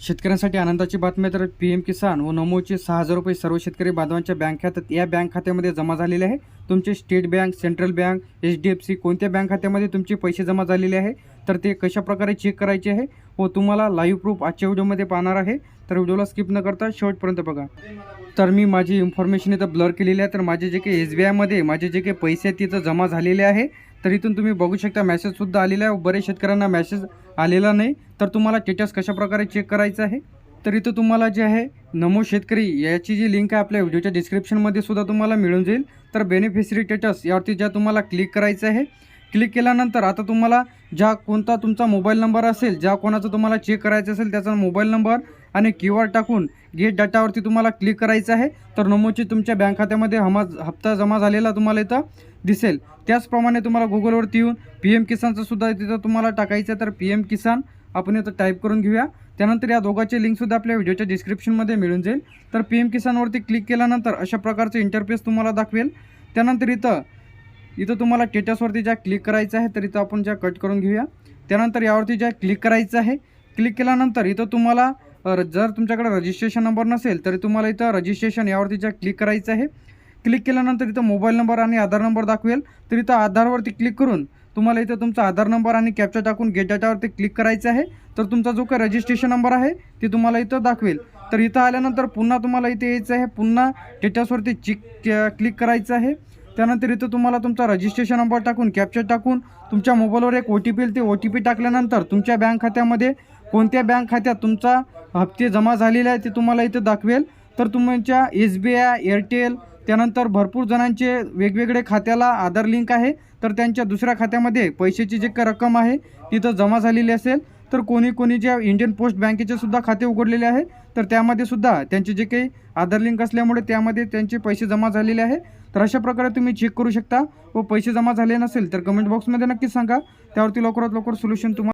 शेतकऱ्यांसाठी आनंदाची बातमी तर पी एम किसान व नमोचे सहा हजार रुपये सर्व शेतकरी बांधवांच्या बँक खात्यात या बँक खात्यामध्ये जमा झालेले आहे. तुमचे State Bank Central Bank H D F C कोणत्या बँक खात्यामध्ये तुमचे पैसे जमा झालेले आहे? तर ते कशा प्रकारे चेक करायचे आहे? व तुम्हाला लाईव्ह प्रूफ आजच्या व्हिडिओमध्ये पाहणार आहे. तर व्हिडिओला स्किप न करता शेवटपर्यंत बघा. तर मी माझी इन्फॉर्मेशन इथं ब्लर केलेली आहे. तर माझे जे काही एस बी आयमध्ये माझे जे काही पैसे आहेत तिथं जमा झालेले आहे. तर इथून तुम्ही बघू शकता मॅसेजसुद्धा आलेला आहे. बरेच शेतकऱ्यांना मॅसेज आलेला नाही. तर तुम्हाला स्टेटस कशा प्रकारे चेक करायचं आहे? तर इथं तुम्हाला जे आहे नमो शेतकरी याची जी लिंक आहे आपल्या व्हिडिओच्या डिस्क्रिप्शनमध्ये सुद्धा तुम्हाला मिळून जाईल. तर बेनिफिशरी स्टेटस यावरती ज्या तुम्हाला क्लिक करायचं आहे क्लिक केल्यानंतर आता तुम्हाला ज्या कोणता तुमचा मोबाईल नंबर असेल ज्या कोणाचा तुम्हाला चेक करायचं असेल त्याचा मोबाईल नंबर आणि क्यू आर टाकून गेट डाटावरती तुम्हाला क्लिक करायचं आहे. तर नमोची तुमच्या बँक खात्यामध्ये हमा हप्ता जमा झालेला तुम्हाला इथं दिसेल. त्याचप्रमाणे तुम्हाला गुगलवरती येऊन पी एम किसानचं सुद्धा तिथं तुम्हाला टाकायचं आहे. तर पी एम किसान आपण इथं टाईप करून घेऊया. त्यानंतर या दोघांचे लिंकसुद्धा आपल्या व्हिडिओच्या डिस्क्रिप्शनमध्ये मिळून जाईल. तर पी एम किसानवरती क्लिक केल्यानंतर अशा प्रकारचं इंटरफेस तुम्हाला दाखवेल. त्यानंतर इथं इथं तुम्हाला स्टेटसवरती ज्या क्लिक करायचं आहे तर इथं आपण ज्या कट करून घेऊया. त्यानंतर यावरती ज्या क्लिक करायचं आहे क्लिक केल्यानंतर इथं तुम्हाला जर तुमच्याकडे रजिस्ट्रेशन नंबर नसेल तर तुम्हाला इथं रजिस्ट्रेशन यावरती ज्या क्लिक करायचं आहे क्लिक केल्यानंतर इथं मोबाईल नंबर आणि आधार नंबर दाखवेल. तर इथं आधारवरती क्लिक करून तुम्हाला इथं तुमचा आधार नंबर आणि कॅप्चा टाकून गेट डाटावरती क्लिक करायचं आहे. तर तुमचा जो काही रजिस्ट्रेशन नंबर आहे ते तुम्हाला इथं दाखवेल. तर इथं आल्यानंतर पुन्हा तुम्हाला इथे यायचं आहे पुन्हा स्टेटसवरती चिक क्लिक करायचं आहे. त्यानंतर इथं तुम्हाला तुमचा रजिस्ट्रेशन नंबर टाकून कॅप्चर टाकून तुमच्या मोबाईलवर एक ओ टी पी येईल. ते ओ टी पी टाकल्यानंतर तुमच्या बँक खात्यामध्ये कोणत्या बँक खात्यात तुमचा हप्ते जमा झालेले आहे ते तुम्हाला इथं दाखवेल. तर तुमच्या एस बी आय एअरटेल त्यानंतर भरपूर जणांचे वेगवेगळे खात्याला आधार लिंक आहे. तर त्यांच्या दुसऱ्या खात्यामध्ये पैशाची जे काही रक्कम आहे तिथं जमा झालेली असेल. तर कोणी कोणी ज्या इंडियन पोस्ट बँकेचे सुद्धा खाते उघडलेले आहे. तर त्यामध्ये सुद्धा त्यांचे जे काही आधार लिंक असल्यामुळे त्यामध्ये त्यांचे पैसे जमा झालेले आहे. तर अशा प्रकारे तुम्ही चेक करू शकता. व पैसे जमा झाले नसेल तर कमेंट बॉक्समध्ये नक्कीच सांगा. त्यावरती लवकरात लवकर सोल्युशन तुम्हाला